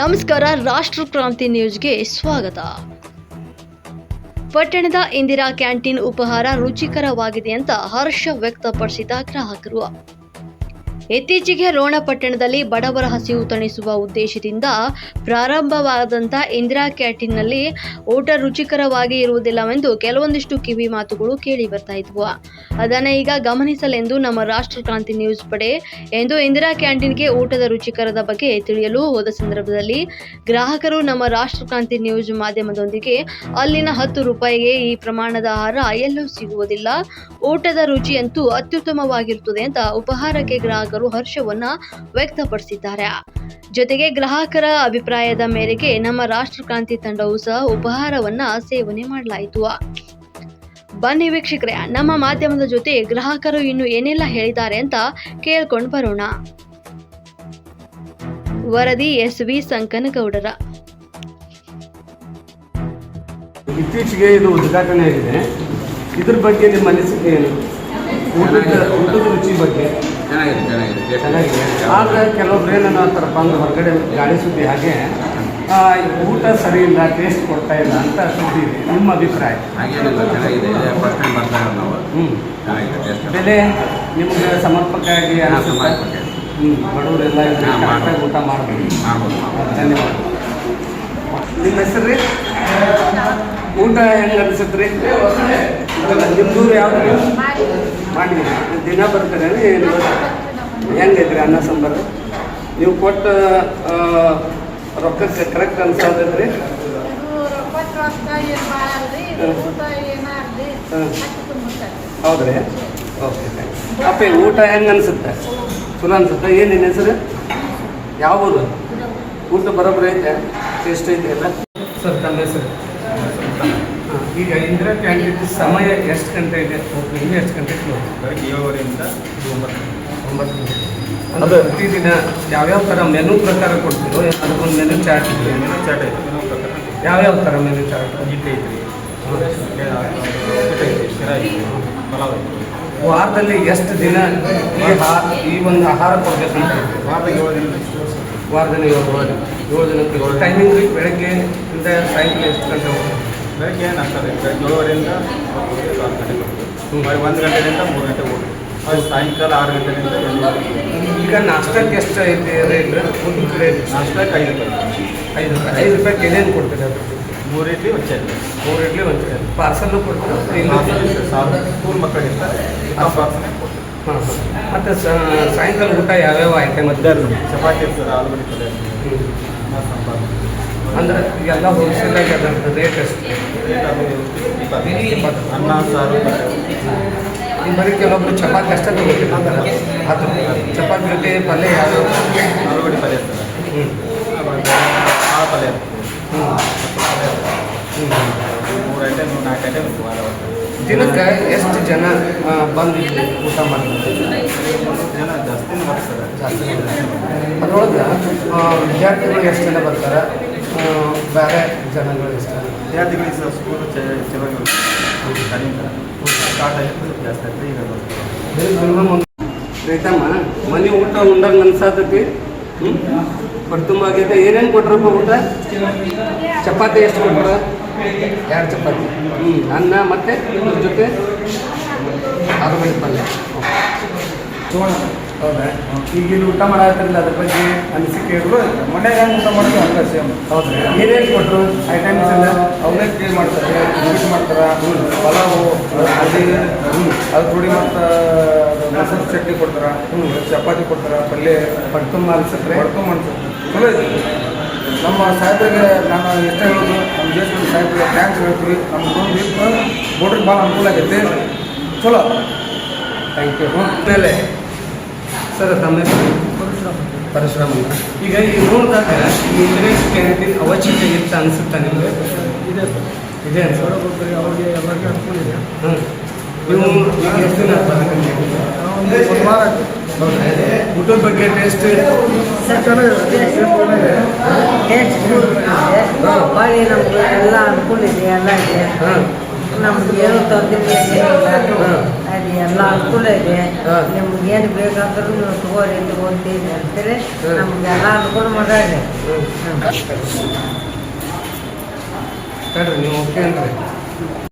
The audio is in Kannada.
ನಮಸ್ಕಾರ ರಾಷ್ಟ್ರ ಕ್ರಾಂತಿ ನ್ಯೂಸ್ಗೆ ಸ್ವಾಗತ. ಪಟ್ಟಣದ ಇಂದಿರಾ ಕ್ಯಾಂಟೀನ್ ಉಪಹಾರ ರುಚಿಕರವಾಗಿದೆ ಅಂತ ಹರ್ಷ ವ್ಯಕ್ತಪಡಿಸಿದ ಗ್ರಾಹಕರು. ಇತ್ತೀಚೆಗೆ ರೋಣ ಪಟ್ಟಣದಲ್ಲಿ ಬಡವರ ಹಸಿವು ತಣಿಸುವ ಉದ್ದೇಶದಿಂದ ಪ್ರಾರಂಭವಾದಂಥ ಇಂದಿರಾ ಕ್ಯಾಂಟೀನ್ನಲ್ಲಿ ಊಟ ರುಚಿಕರವಾಗಿ ಇರುವುದಿಲ್ಲವೆಂದು ಕೆಲವೊಂದಿಷ್ಟು ಕಿವಿ ಮಾತುಗಳು ಕೇಳಿ ಬರ್ತಾ ಇದ್ವು. ಅದನ್ನು ಈಗ ಗಮನಿಸಲೆಂದು ನಮ್ಮ ರಾಷ್ಟ್ರ ಕ್ರಾಂತಿ ನ್ಯೂಸ್ ಪಡೆ ಎಂದು ಇಂದಿರಾ ಕ್ಯಾಂಟೀನ್ಗೆ ಊಟದ ರುಚಿಕರದ ಬಗ್ಗೆ ತಿಳಿಯಲು ಹೋದ ಸಂದರ್ಭದಲ್ಲಿ ಗ್ರಾಹಕರು ನಮ್ಮ ರಾಷ್ಟ್ರ ಕ್ರಾಂತಿ ನ್ಯೂಸ್ ಮಾಧ್ಯಮದೊಂದಿಗೆ ಅಲ್ಲಿನ ಹತ್ತು ರೂಪಾಯಿಗೆ ಈ ಪ್ರಮಾಣದ ಆಹಾರ ಎಲ್ಲೂ ಸಿಗುವುದಿಲ್ಲ. ಊಟದ ರುಚಿಯಂತೂ ಅತ್ಯುತ್ತಮವಾಗಿರುತ್ತದೆ ಅಂತ ಉಪಹಾರಕ್ಕೆ ಗ್ರಾಹಕರು ಹರ್ಷವನ್ನ ವ್ಯಕ್ತಪಡಿಸಿದ್ದಾರೆ. ಜೊತೆಗೆ ಗ್ರಾಹಕರ ಅಭಿಪ್ರಾಯದ ಮೇರೆಗೆ ನಮ್ಮ ರಾಷ್ಟ್ರ ಕ್ರಾಂತಿ ತಂಡವು ಸಹ ಉಪಹಾರವನ್ನ ಸೇವನೆ ಮಾಡಲಾಯಿತು. ಬನ್ನಿ ವೀಕ್ಷಕರೇ, ನಮ್ಮ ಮಾಧ್ಯಮದ ಜೊತೆ ಗ್ರಾಹಕರು ಇನ್ನು ಏನೆಲ್ಲ ಹೇಳಿದ್ದಾರೆ ಅಂತ ಕೇಳ್ಕೊಂಡು ಬರೋಣ. ವರದಿ ಎಸ್ ವಿ ಸಂಕನಗೌಡರ. ಇತ್ತೀಚೆಗೆ ಇದು ಉದ್ಘಾಟನೆ ಆಗಿದೆ. ಇದ್ರ ಬಗ್ಗೆ ನಿಮ್ಮ ಅನಿಸಿಕೆ ಏನು? ಊಟದ ರುಚಿ ಬಗ್ಗೆ. ಚೆನ್ನಾಗಿದೆ ಚೆನ್ನಾಗಿದೆ. ಆದ್ರೆ ಕೆಲವೊಬ್ರು ಏನನ್ನ ಅಂತಾರಪ್ಪ ಅಂದ್ರೆ ಹೊರಗಡೆ ಗಾಳಿ ಸುದ್ದಿ ಹಾಗೆ ಊಟ ಸರಿ ಇಲ್ಲ ಟೇಸ್ಟ್ ಕೊಡ್ತಾ ಇಲ್ಲ ಅಂತ ಸುದ್ದಿ ಇದೆ. ನಿಮ್ಮ ಅಭಿಪ್ರಾಯ? ಹಾಗೇನಿಲ್ಲ ಚೆನ್ನಾಗಿದೆ. ಫಸ್ಟ್ ಟೈಮ್ ಬರ್ತಾ ಇರೋದು ನಾವು. ಹ್ಞೂ ಚೆನ್ನಾಗಿದೆ ಟೇಸ್ಟ್ ಬೆಲೆ ನಿಮ್ಗೆ ಸಮರ್ಪಕವಾಗಿ? ಸಮರ್ಪಕ. ಹ್ಞೂ ಬಡವರೆಲ್ಲ ಕರೆಕ್ಟಾಗಿ ಊಟ ಮಾಡಬೇಕು ಮಾಡ್ಬೋದು. ಧನ್ಯವಾದ. ನಿಮ್ಮ ಹೆಸರು ರೀ? ಊಟ ಹೆಂಗೆ ಅನ್ಸುತ್ತೆ ರೀ? ನಿಮ್ಮೂರು ಯಾವ್ದು? ಮಾಡಿ. ದಿನ ಬರ್ತಾರೆ ಏನು ಹೆಂಗೈತ್ರಿ ಅನ್ನ ಸಾಂಬಾರು? ನೀವು ಕೊಟ್ಟ ರೊಕ್ಕಕ್ಕೆ ಕರೆಕ್ಟ್ ಅನ್ಸೋದೈತ್ರಿ ಹೌದ್ರಿ? ಓಕೆ ಅಪ್ಪ ಊಟ ಹೆಂಗೆ ಅನ್ಸುತ್ತೆ? ಚಲೋ ಅನ್ಸುತ್ತೆ? ಏನು ನಿನ್ನ ಹೆಸರು? ಯಾವುದು? ಊಟ ಬರೋಬ್ಬರಿ ಐತೆ? ಟೇಸ್ಟ್ ಐತೆ ಎಲ್ಲ? ಸರ್ ಹೆಸರು. ಹಾಂ, ಈಗ ಇಂದಿರಾ ಕ್ಯಾಂಟೀನ್ ಸಮಯ ಎಷ್ಟು ಗಂಟೆ ಇದೆ? ಓಪನಿಂಗ್ ಎಷ್ಟು ಗಂಟೆ ಕ್ಲೋಸ್ ಬೆಳಗ್ಗೆ ಏಳುವರೆಯಿಂದ ಒಂಬತ್ತು. ಒಂಬತ್ತು ಅದು. ಪ್ರತಿದಿನ ಯಾವ್ಯಾವ ಥರ ಮೆನು ಪ್ರಕಾರ ಕೊಡ್ತೀರೋ ಅದಕ್ಕೊಂದು ಮೆನು ಚಾರ್ಟ್ ಇದೆ. ಮೆನು ಚಾರ್ಟ್ ಐತೆ ಮೆನು ಪ್ರಕಾರ. ಯಾವ್ಯಾವ ಥರ ಮೆನು ಚಾರ್ಟ್ ಇಡ್ಲಿ ಐತ್ರಿ. ಪಲಾವ್ ವಾರದಲ್ಲಿ ಎಷ್ಟು ದಿನ ಈ ಈ ಒಂದು ಆಹಾರ ಕೊಡ್ಬೇಕಂತ? ಇದೆ? ವಾರದಾಗ ಏಳು ದಿನ. ವಾರದಲ್ಲಿ ಏಳು ದಿನ. ಏಳು ದಿನಕ್ಕೆ. ಟೈಮಿಂಗ್ ರೀ ಬೆಳಗ್ಗೆ ಇಂದ ಸಾಯಂಕಾಲ ಎಷ್ಟು ಗಂಟೆ ಹೋಗ್ಬೇಕು? ಬೆಳಗ್ಗೆ ಏನು ಆಗ್ತದೆ? ಬೆಳಗ್ಗೆ ಏಳುವರೆಯಿಂದ ಆರು ಗಂಟೆ ಬರ್ತೀವಿ మరి ಒಂದು ಗಂಟೆಯಿಂದ ಮೂರು ಗಂಟೆ ಊಟ ಅದು ಸಾಯಂಕಾಲ ಆರು ಗಂಟೆಯಿಂದ ಈಗ ನಾಷ್ಟಕ್ಕೆ ಎಷ್ಟು ಐತೆ ರೇಟ್ ಒಂದು ರೇಟ್ ನಾಷ್ಟಕ್ಕೆ ಐದು ರೂಪಾಯಿ. ಐದು ರೂಪಾಯಿ. ಐದು ರೂಪಾಯಿಗೆ ಏನೇನು ಕೊಡ್ತೀರಿ ಅದು? ಮೂರು ಇಡ್ಲಿ ಚಟ್ನಿ. ಮೂರು ಇಡ್ಲಿ ಒಂದು ಪಾರ್ಸಲ್ಲು ಕೊಡ್ತೀರಾ? ಇಲ್ಲ ಸಾವಿರ ಸ್ಕೂಲ್ ಮಕ್ಕಳಿರ್ತಾರೆ ಆ ಪಾರ್ಸಲ್ ಕೊಡ್ತೀವಿ. ಹಾಂ ಮತ್ತು ಸಾಯಂಕಾಲ ಊಟ ಯಾವ್ಯಾವ ಐಟಮ್? ಮಧ್ಯಾಹ್ನ. ಚಪಾತಿ ಇರ್ತದೆ ಆಲೂಗಡ್ಡೆ ಪಲ್ಯ ಅಂದ್ರೆ ಎಲ್ಲ ಹೋಲ್ಸೇಲಾಗಿ ಅದರ ರೇಟ್ ಎಷ್ಟು? ಅನ್ನ ಸಾರು ಈಗ ಬರೀ ಕೆಲವೊಬ್ರು ಚಪಾತಿ ಅಷ್ಟೇ ತಗೋತಿರ್ತಾರೆ ಅದು ಚಪಾತಿ ಜೊತೆ ಪಲ್ಯ ಯಾವ್ಯಾವ ಆಲೂಗಡ್ಡೆ ಪಲ್ಯ ಇರ್ತದೆ. ಕಾಳು ಪಲ್ಯ ಮೂರು ಐಟಮ್ ನಾಲ್ಕು ಐಟಮ್ ದಿನಕ್ಕೆ ಎಷ್ಟು ಜನ ಬಂದು ಊಟ ಮಾಡ್ತಾರೆ? ಜನ ಜಾಸ್ತಿ ಮಾಡ್ತಾರೆ ಜಾಸ್ತಿ ಅದರೊಳಗೆ ವಿದ್ಯಾರ್ಥಿಗಳು ಎಷ್ಟು ಜನ ಬರ್ತಾರೆ? ಆ, ಬೇರೆ ಜನಗಳು ಎಷ್ಟು ಜನ? ವಿದ್ಯಾರ್ಥಿಗಳಿಗೆ ಸಹ ಸ್ಕೂಲ್ ಚೆನ್ನಾಗಿ ಕಡಿಮೆ ಸ್ಟಾರ್ಟ್ ಆಗಿದ್ದು ಜಾಸ್ತಿ ಆಗ್ತದೆ ಈಗ ಬರ್ತಾರೆ ರೈತಮ್ಮ ಮನೆ ಊಟ ಉಂಡಂಗೆ ನನ್ಸಾತತಿ ಹ್ಞೂ ತುಂಬ ಆಗೈತೆ. ಏನೇನು ಕೊಟ್ರಪ್ಪ ಊಟ? ಚಪಾತಿ ಎಷ್ಟು ಕೊಟ್ರ? ಎರಡು ಚಪಾತಿ? ಹ್ಞೂ ಅನ್ನ ಮತ್ತೆ ಇದ್ರ ಜೊತೆ? ಆಲೂಗಡ್ಡೆ ಪಲ್ಯ. ಹೌದಾ? ಈಗ ಇಲ್ಲಿ ಊಟ ಮಾಡಿಲ್ಲ ಅದ್ರ ಬಗ್ಗೆ ಅನಿಸಿಕೆ ಇದ್ರು ಮೊನ್ನೆ ಹೆಂಗೆ ಊಟ ಮಾಡೋದು ಹಂಗೆ ಸೇಮ್ ಹೌದ್ರಿ. ಏನೇನು ಕೊಟ್ಟರು ಐಟಮ್ಸ್ ಎಲ್ಲ? ಅವಲಕ್ಕಿ ಮಾಡ್ತಾರೆ ಉಪ್ಪಿಟ್ಟು ಮಾಡ್ತಾರೆ? ಪಲಾವು ಅಲ್ಲಿ ಅದು ಥೋಡಿ ಮತ್ತು ಮೊಸರು ಚಟ್ನಿ ಕೊಡ್ತಾರೆ? ಚಪಾತಿ ಕೊಡ್ತಾರೆ? ಪಲ್ಯ? ಪಡ್ತುಂಬ ಅನ್ಸತ್ರೆ ಬಡ್ಕೊಂಡ್ ಮಾಡ್ತಾರೆ ಚಲೋ ನಮ್ಮ ಸಾಹೇಬ್ರಿಗೆ ನಾನು ಎಷ್ಟೇ ಹೇಳೋದು ನಮ್ಮ ದೇಶದ ಸಾಹೇಬ್ರಿಗೆ ಥ್ಯಾಂಕ್ಸ್ ಹೇಳ್ತೀವಿ. ನಮ್ಮ ಒಂದು ಬೋಡ್ರಿಗೆ ಭಾಳ ಅನುಕೂಲ ಆಗೈತೆ. ಚಲೋ. ಥ್ಯಾಂಕ್ ಯು ಆಮೇಲೆ ಸರ್ ತಮ್ಮ ಹೆಸರು ಪರಶುರಾಮ್ ಈಗ ಈ ನೋಡಿದಾಗ ಈ ಇಂದಿರಾ ಕ್ಯಾಂಟೀನ್ ಅವಶ್ಯಕತೆ ಇತ್ತು ಅನಿಸುತ್ತಾ ನಿಮಗೆ? ಇದೆ ಇದೆ ಒಬ್ಬೊಬ್ಬರಿಗೆ ಅವ್ರಿಗೆ ಎಲ್ಲರಿಗೆ ಅನುಕೂಲ ಇದೆ ಹಾಂ ನೀವು ಈಗ ಎಷ್ಟು ದಿನ ಊಟದ ಬಗ್ಗೆ ಟೇಸ್ಟ್ ಟೇಸ್ಟ್ ಎಲ್ಲ ಅನುಕೂಲ ಇದೆ ಎಲ್ಲ ಇದೆ. ಹಾಂ. ನಮ್ಗೆ ಏನು ತೊಂದರೆ ಏನಿಲ್ಲ. ಅದು ಎಲ್ಲ ಅನುಕೂಲ ಇದೆ. ನಿಮ್ಗೆ ಏನು ಬೇಕಾದ್ರೂ ನೀವು ತಗೋರಿ ತಗೋತೀವಿ ಅಂತೇಳಿ ನಮ್ಗೆ ಎಲ್ಲ ಅನುಕೂಲ ಮಾಡ್ರಿ. ನೀವು ಓಕೆ